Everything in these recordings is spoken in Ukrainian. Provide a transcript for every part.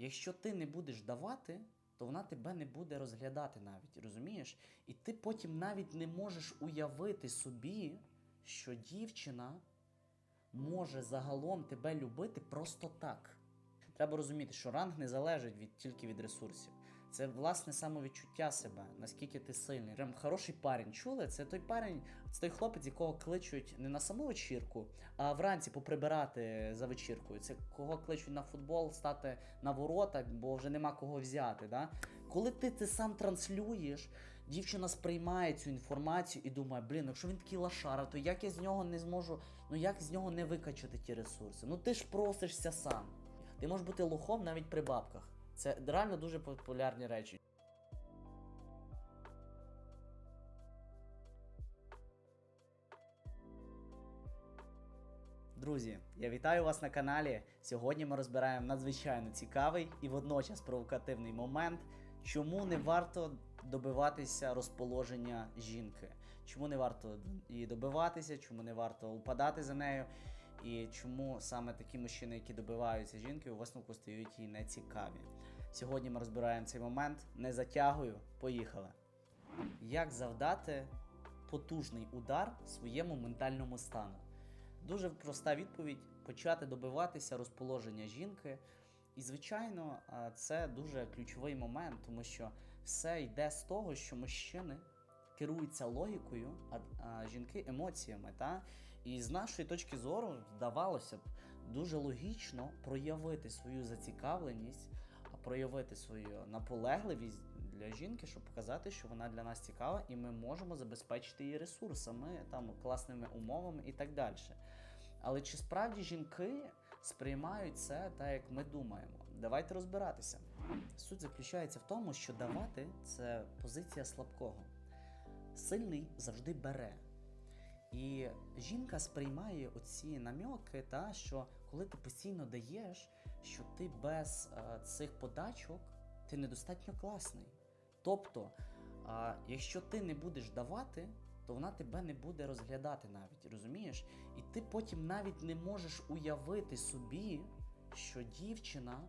якщо ти не будеш давати, то вона тебе не буде розглядати навіть, розумієш? І ти потім навіть не можеш уявити собі, що дівчина може загалом тебе любити просто так. Треба розуміти, що ранг не залежить від, тільки від ресурсів. Це власне самовідчуття себе, наскільки ти сильний. Прям хороший парень. Чули? Це той парень, це той хлопець, якого кличуть не на саму вечірку, а вранці поприбирати за вечіркою. Це кого кличуть на футбол, стати на воротах, бо вже нема кого взяти. Да? Коли ти це сам транслюєш, дівчина сприймає цю інформацію і думає, блін, якщо він такий лошара, то як я з нього не зможу, ну як з нього не викачати ті ресурси? Ну ти ж просишся сам. Ти можеш бути лохом навіть при бабках. Це реально дуже популярні речі. Друзі, я вітаю вас на каналі. Сьогодні ми розбираємо надзвичайно цікавий і водночас провокативний момент, чому не варто добиватися розположення жінки, чому не варто її добиватися, чому не варто упадати за нею, і чому саме такі мужчини, які добиваються жінки, у висновку стають їй нецікаві. Сьогодні ми розбираємо цей момент. Не затягую, поїхали. Як завдати потужний удар своєму ментальному стану? Дуже проста відповідь: почати добиватися розположення жінки. І, звичайно, це дуже ключовий момент, тому що все йде з того, що мужчини керуються логікою, а, жінки емоціями. Та? І з нашої точки зору, здавалося б, дуже логічно проявити свою зацікавленість, проявити свою наполегливість для жінки, щоб показати, що вона для нас цікава, і ми можемо забезпечити її ресурсами, там класними умовами і так далі. Але чи справді жінки сприймають це так, як ми думаємо? Давайте розбиратися. Суть заключається в тому, що давати це позиція слабкого. Сильний завжди бере. І жінка сприймає оці намьоки, та, що коли ти постійно даєш, що ти без е, цих подачок ти недостатньо класний. Тобто, якщо ти не будеш давати, то вона тебе не буде розглядати навіть, розумієш? І ти потім навіть не можеш уявити собі, що дівчина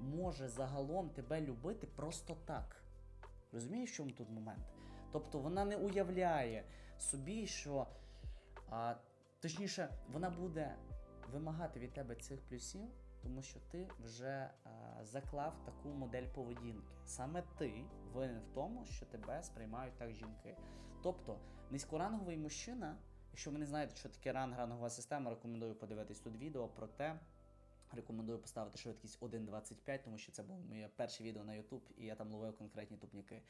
може загалом тебе любити просто так. Розумієш, в чому тут момент? Тобто вона не уявляє собі, що а, точніше, вона буде вимагати від тебе цих плюсів, тому що ти вже а, заклав таку модель поведінки. Саме ти винен в тому, що тебе сприймають так жінки. Тобто, низькоранговий мужчина, якщо ви не знаєте, що таке ранг рангова система, рекомендую подивитись тут відео про те. Рекомендую поставити швидкість 1.25, тому що це було моє перше відео на YouTube, і я там ловив конкретні тупніки.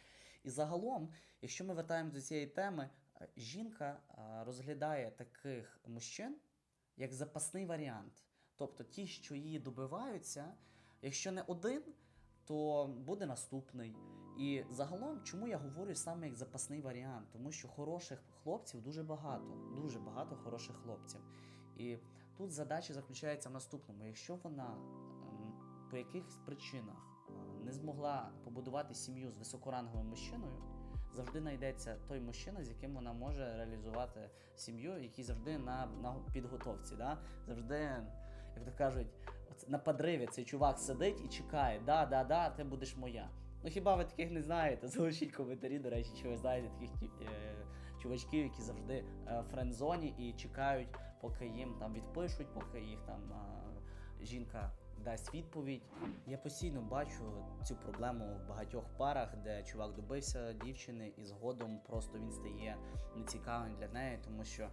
І загалом, якщо ми вертаємося до цієї теми, е, жінка е, розглядає таких мужчин як запасний варіант. Тобто ті, що її добиваються, якщо не один, то буде наступний. І загалом, чому я говорю саме як запасний варіант? Тому що хороших хлопців дуже багато, дуже багато хороших хлопців. І тут задача заключається в наступному: якщо вона ем, по якихось причинах е, не змогла побудувати сім'ю з високоранговим мужчиною, завжди знайдеться той мужчина, з яким вона може реалізувати сім'ю, який завжди на, на підготовці. Да? Завжди, як то кажуть, на подриві цей чувак сидить і чекає, да, да, да, ти будеш моя. Ну хіба ви таких не знаєте? Залишіть коментарі, до речі, чи ви знаєте таких е, чувачків, які завжди е, в френдзоні і чекають, поки їм там відпишуть, поки їх там е, жінка дасть відповідь. Я постійно бачу цю проблему в багатьох парах, де чувак добився дівчини, і згодом просто він стає нецікавим для неї, тому що,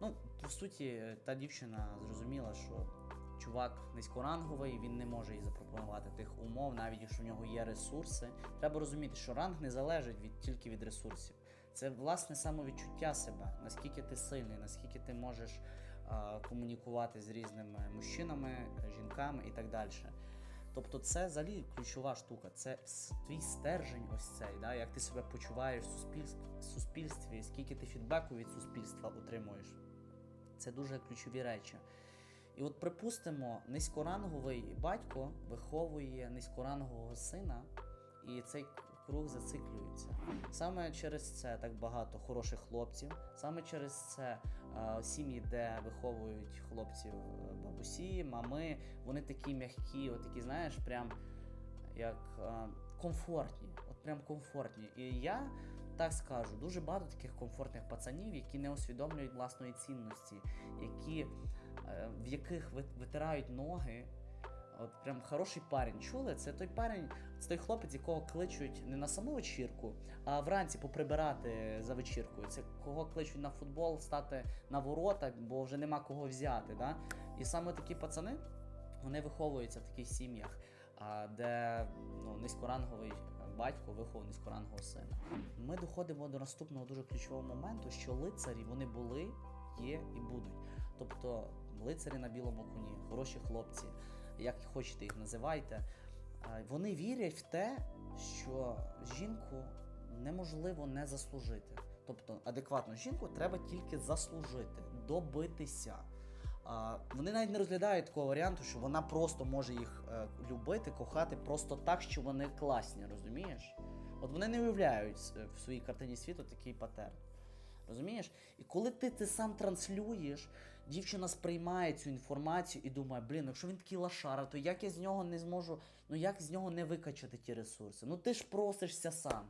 ну, по суті, та дівчина зрозуміла, що чувак низькоранговий, він не може їй запропонувати тих умов, навіть якщо в нього є ресурси. Треба розуміти, що ранг не залежить від, тільки від ресурсів. Це власне самовідчуття себе, наскільки ти сильний, наскільки ти можеш а, комунікувати з різними мужчинами, жінками і так далі. Тобто це взагалі ключова штука, це твій стержень, ось цей, да, як ти себе почуваєш в суспільстві, суспільстві, скільки ти фідбеку від суспільства отримуєш. Це дуже ключові речі. І от, припустимо, низькоранговий батько виховує низькорангового сина, і цей круг зациклюється. Саме через це так багато хороших хлопців, саме через це сім'ї, де виховують хлопців е, бабусі, мами, вони такі м'які, от такі, знаєш, прям як е, комфортні. От прям комфортні. І я так скажу, дуже багато таких комфортних пацанів, які не усвідомлюють власної цінності, які, е, в яких витирають ноги. От прям хороший парень. Чули? Це той парень, це той хлопець, якого кличуть не на саму вечірку, а вранці поприбирати за вечіркою. Це кого кличуть на футбол, стати на воротах, бо вже нема кого взяти. Да? І саме такі пацани вони виховуються в таких сім'ях, де ну, низькоранговий батько виховав низькорангового сина. Ми доходимо до наступного дуже ключового моменту, що лицарі вони були, є і будуть. Тобто лицарі на білому коні, хороші хлопці, як хочете їх називайте. Вони вірять в те, що жінку неможливо не заслужити. Тобто адекватну жінку треба тільки заслужити, добитися. Вони навіть не розглядають такого варіанту, що вона просто може їх е, любити, кохати просто так, що вони класні, розумієш? От вони не уявляють е, в своїй картині світу такий патерн. Розумієш? І коли ти це сам транслюєш, дівчина сприймає цю інформацію і думає, блін, якщо він такий лошара, то як я з нього не зможу, ну як з нього не викачати ті ресурси? Ну ти ж просишся сам.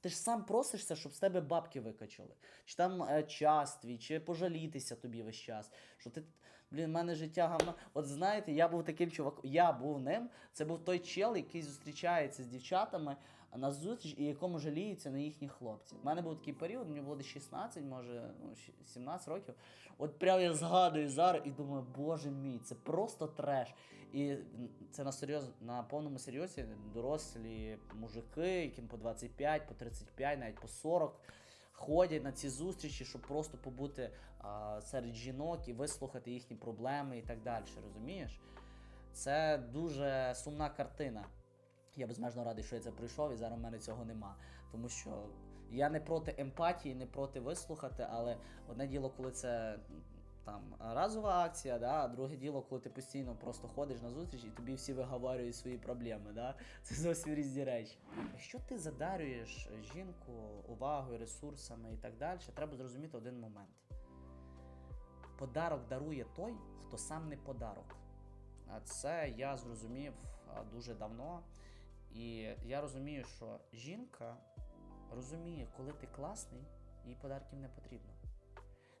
Ти ж сам просишся, щоб з тебе бабки викачали. Чи там е, час твій, чи пожалітися тобі весь час. Що ти, блін, в мене життя гавно. От знаєте, я був таким чуваком, я був ним. Це був той чел, який зустрічається з дівчатами на зустріч і якому жаліються на їхніх хлопців. У мене був такий період, мені було десь 16, може ну, 17 років. От прям я згадую зараз і думаю, боже мій, це просто треш. І це на серйоз, на повному серйозі дорослі мужики, яким по 25, по 35, навіть по 40. Ходять на ці зустрічі, щоб просто побути а, серед жінок і вислухати їхні проблеми і так далі. Розумієш? Це дуже сумна картина. Я безмежно радий, що я це пройшов, і зараз в мене цього нема. Тому що я не проти емпатії, не проти вислухати, але одне діло, коли це там разова акція, да, а друге діло, коли ти постійно просто ходиш на зустріч і тобі всі виговорюють свої проблеми. Да? Це зовсім різні речі. Якщо ти задарюєш жінку увагою, ресурсами і так далі, треба зрозуміти один момент. Подарок дарує той, хто сам не подарок. А це я зрозумів дуже давно. І я розумію, що жінка розуміє, коли ти класний, їй подарків не потрібно.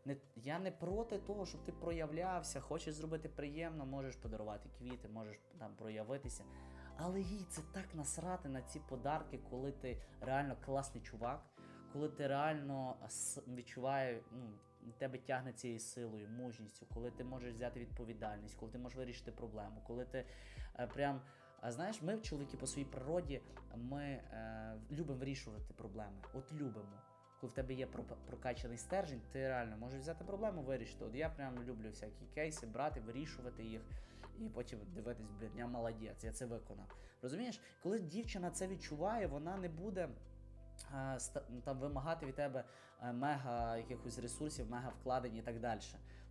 Не, я не проти того, щоб ти проявлявся, хочеш зробити приємно, можеш подарувати квіти, можеш там проявитися. Але їй це так насрати на ці подарки, коли ти реально класний чувак, коли ти реально відчуває, ну, тебе тягне цією силою, мужністю, коли ти можеш взяти відповідальність, коли ти можеш вирішити проблему, коли ти е, прям. А знаєш, ми, чоловіки, по своїй природі, ми е, любимо вирішувати проблеми. От любимо. Коли в тебе є про- прокачаний стержень, ти реально можеш взяти проблему, вирішити. От я прям люблю всякі кейси, брати, вирішувати їх, і потім дивитись, блін, я молодець, я це виконав. Розумієш, коли дівчина це відчуває, вона не буде. е, Там вимагати від тебе е, мега якихось ресурсів, мега вкладень і так далі.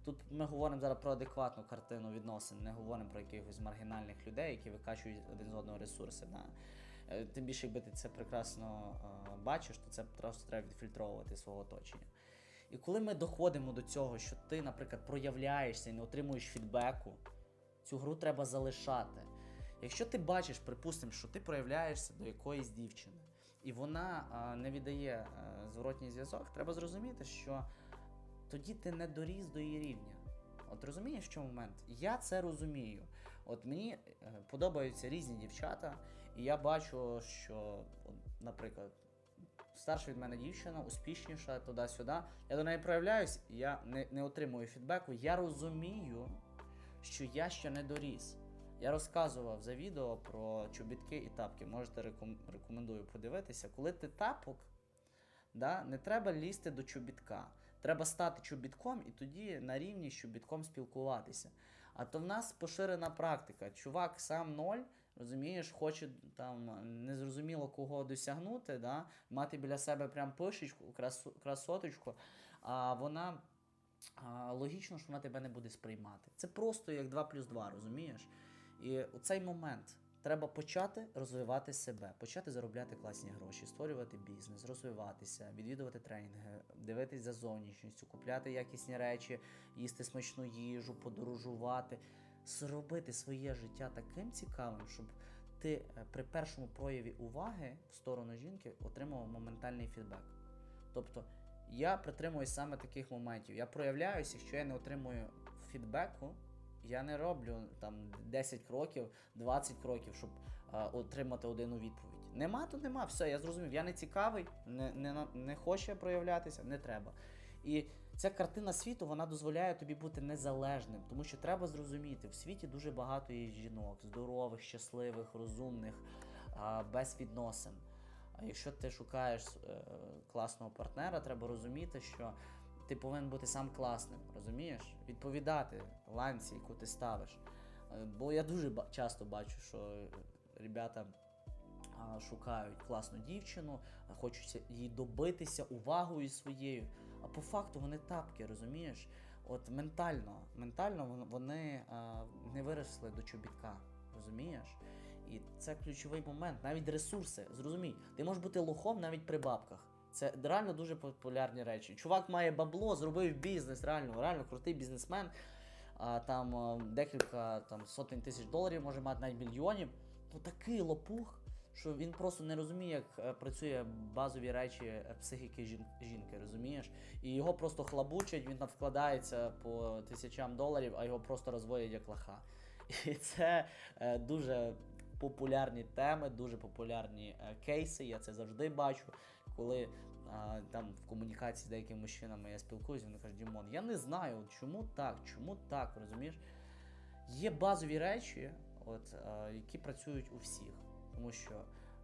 Тут ми говоримо зараз про адекватну картину відносин, не говоримо про якихось маргінальних людей, які викачують один з одного ресурси. Да. Е, Тим більше, якби ти це прекрасно е, бачиш, то це просто треба відфільтровувати свого оточення. І коли ми доходимо до цього, що ти, наприклад, проявляєшся і не отримуєш фідбеку, цю гру треба залишати. Якщо ти бачиш, припустимо, що ти проявляєшся до якоїсь дівчини, і вона а, не віддає е, зворотній зв'язок, треба зрозуміти, що тоді ти не доріс до її рівня. От розумієш, чому момент? Я це розумію. От мені е, подобаються різні дівчата, і я бачу, що, наприклад, старша від мене дівчина, успішніша, туди-сюди. Я до неї проявляюсь, я не, не отримую фідбеку. Я розумію, що я ще не доріс. Я розказував за відео про чобітки і тапки. Можете реком... рекомендую подивитися. Коли ти тапок, да, не треба лізти до чобітка. Треба стати чобітком і тоді на рівні з чобітком спілкуватися. А то в нас поширена практика. Чувак сам ноль, розумієш, хоче там незрозуміло кого досягнути, да, мати біля себе прям пишечку, красу, красоточку, а вона логічно, що вона тебе не буде сприймати. Це просто як 2 плюс 2, розумієш? І цей момент, Треба почати розвивати себе, почати заробляти класні гроші, створювати бізнес, розвиватися, відвідувати тренінги, дивитись за зовнішністю, купляти якісні речі, їсти смачну їжу, подорожувати, зробити своє життя таким цікавим, щоб ти е, при першому прояві уваги в сторону жінки отримував моментальний фідбек. Тобто я притримуюсь саме таких моментів. Я проявляюся, якщо я не отримую фідбеку, я не роблю там 10 кроків, 20 кроків, щоб е, отримати одну відповідь. Нема, то нема. Все, я зрозумів. Я не цікавий, не, не, не хоче проявлятися, не треба. І ця картина світу вона дозволяє тобі бути незалежним, тому що треба зрозуміти, в світі дуже багато є жінок, здорових, щасливих, розумних, а, без відносин. А якщо ти шукаєш е, класного партнера, треба розуміти, що ти повинен бути сам класним, розумієш? Відповідати ланці, яку ти ставиш. Е, Бо я дуже часто бачу, що ребята шукають класну дівчину, хочуть їй добитися увагою своєю. А по факту вони тапки, розумієш? От ментально, ментально вони не виросли до чобітка, розумієш? І це ключовий момент. Навіть ресурси, зрозумій, ти можеш бути лохом навіть при бабках. Це реально дуже популярні речі. Чувак має бабло, зробив бізнес, реально, реально крутий бізнесмен. А, там декілька там, сотень тисяч доларів, може мати навіть мільйонів. Ну такий лопух, що він просто не розуміє, як е, працює базові речі е, психіки жін- жінки, розумієш? І його просто хлабучать, він там вкладається по тисячам доларів, а його просто розводять як лоха. І це е, дуже популярні теми, дуже популярні е, кейси. Я це завжди бачу. Коли а, там в комунікації з деякими мужчинами я спілкуюся, вони кажуть, Дімон, я не знаю, чому так, чому так, розумієш? Є базові речі, от, а, які працюють у всіх. Тому що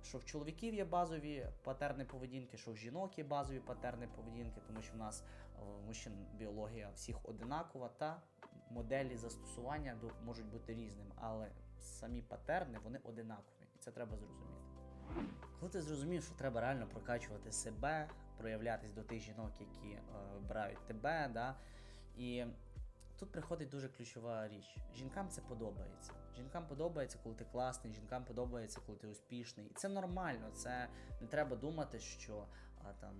що в чоловіків є базові патерни поведінки, що в жінок є базові патерни поведінки, тому що в нас в мужчин біологія всіх одинакова, та моделі застосування можуть бути різними, але самі патерни вони одинакові, і це треба зрозуміти. Коли ти зрозумів, що треба реально прокачувати себе, проявлятись до тих жінок, які е, обирають тебе, да, і тут приходить дуже ключова річ. Жінкам це подобається. Жінкам подобається, коли ти класний, жінкам подобається, коли ти успішний. І це нормально. Це не треба думати, що а, там.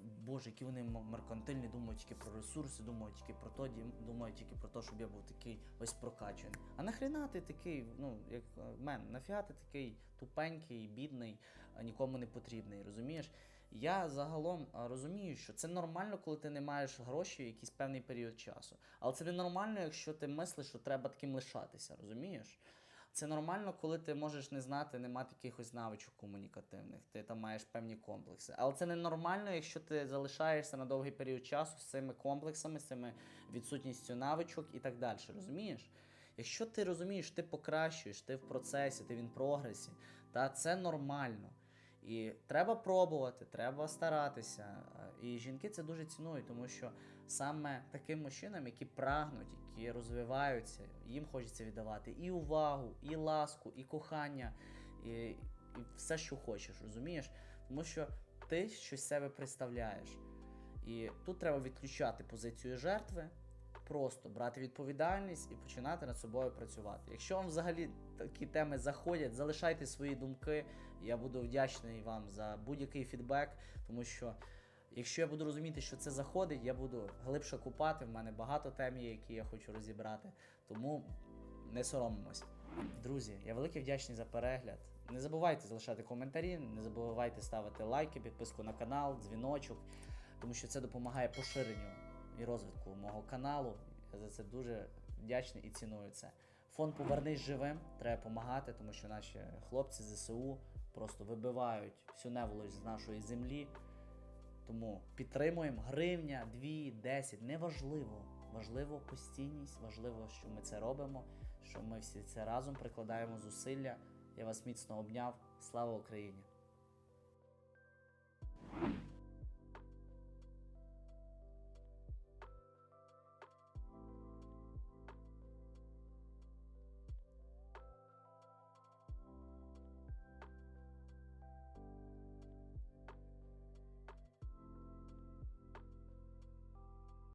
Е, Боже, які вони меркантильні, думають тільки про ресурси, думають тільки про то, думають тільки про те, щоб я був такий ось прокачаний. А нахрена ти такий, ну, як е, мен, нафіга ти такий тупенький, бідний, нікому не потрібний, розумієш? Я загалом розумію, що це нормально, коли ти не маєш грошей якийсь певний період часу. Але це не нормально, якщо ти мислиш, що треба таким лишатися, розумієш? Це нормально, коли ти можеш не знати, не мати якихось навичок комунікативних, ти там маєш певні комплекси. Але це не нормально, якщо ти залишаєшся на довгий період часу з цими комплексами, з цими відсутністю навичок і так далі. Розумієш? Якщо ти розумієш, ти покращуєш, ти в процесі, ти в інпрогресі, та це нормально. І треба пробувати, треба старатися. Е, І жінки це дуже цінують, тому що саме таким мужчинам, які прагнуть, які розвиваються, їм хочеться віддавати і увагу, і ласку, і кохання, і, і все, що хочеш, розумієш? Тому що ти щось себе представляєш. І тут треба відключати позицію жертви, просто брати відповідальність і починати над собою працювати. Якщо вам взагалі такі теми заходять, залишайте свої думки. Я буду вдячний вам за будь-який фідбек, тому що якщо я буду розуміти, що це заходить, я буду глибше купати. В мене багато тем які я хочу розібрати. Тому не соромимось. Друзі, я великий вдячний за перегляд. Не забувайте залишати коментарі, не забувайте ставити лайки, підписку на канал, дзвіночок, тому що це допомагає поширенню і розвитку мого каналу. Я за це дуже вдячний і ціную це. Фонд повернись живим, треба допомагати, тому що наші хлопці ЗСУ просто вибивають всю неволость з нашої землі. Тому підтримуємо гривня, 2, 10, неважливо. Важливо постійність, важливо, що ми це робимо, що ми всі це разом прикладаємо зусилля. Я вас міцно обняв. Слава Україні!